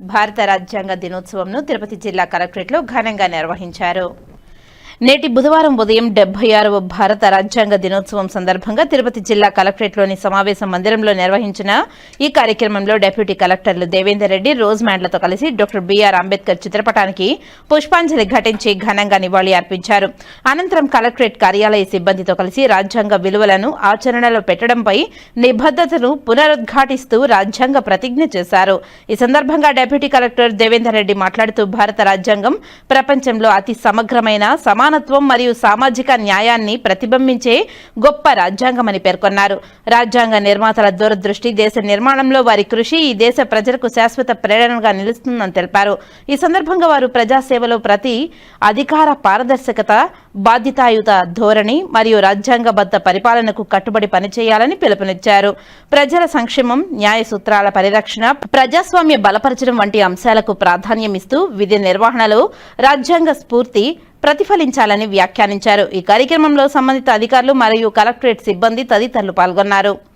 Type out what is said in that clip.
భారత రాజ్యాంగ దినోత్సవంను తిరుపతి జిల్లా కలెక్టరేట్లో ఘనంగా నిర్వహించారు. నేటి బుధవారం ఉదయం డెబ్బై ఆరవ భారత రాజ్యాంగ దినోత్సవం సందర్భంగా తిరుపతి జిల్లా కలెక్టరేట్లోని సమావేశ మందిరంలో నిర్వహించిన ఈ కార్యక్రమంలో డిప్యూటీ కలెక్టర్లు దేవేందర్ రెడ్డి రోజ్ మ్యాండ్లతో కలిసి డాక్టర్ బిఆర్ అంబేద్కర్ చిత్రపటానికి పుష్పాంజలి ఘటించి ఘనంగా నివాళి అర్పించారు. అనంతరం కలెక్టరేట్ కార్యాలయ సిబ్బందితో కలిసి రాజ్యాంగ విలువలను ఆచరణలో పెట్టడంపై నిబద్ధతను పునరుద్ఘాటిస్తూ రాజ్యాంగ ప్రతిజ్ఞ చేశారు. ఈ సందర్భంగా డిప్యూటీ కలెక్టర్ దేవేందర్ రెడ్డి మాట్లాడుతూ భారత రాజ్యాంగం ప్రపంచంలో అతి సమగ్రమైన సమానత్వం మరియు సామాజిక న్యాయాన్ని ప్రతిబింబించే గొప్ప రాజ్యాంగమని పేర్కొన్నారు. రాజ్యాంగ నిర్మాతల దూరదృష్టి దేశ నిర్మాణంలో వారి కృషి ఈ దేశ ప్రజలకు శాశ్వత ప్రేరణగా నిలుస్తుందని తెలిపారు. ఈ సందర్భంగా వారు ప్రజాసేవలో ప్రతి అధికార పారదర్శకత బాధ్యతాయుత ధోరణి మరియు రాజ్యాంగబద్ధ పరిపాలనకు కట్టుబడి పనిచేయాలని పిలుపునిచ్చారు. ప్రజల సంక్షేమం న్యాయ సూత్రాల పరిరక్షణ ప్రజాస్వామ్య బలపరచడం వంటి అంశాలకు ప్రాధాన్యమిస్తూ విధి నిర్వహణలో రాజ్యాంగ స్ఫూర్తి ప్రతిఫలించాలని వ్యాఖ్యానించారు. ఈ కార్యక్రమంలో సంబంధిత అధికారులు మరియు కలెక్టరేట్ సిబ్బంది తదితరులు పాల్గొన్నారు.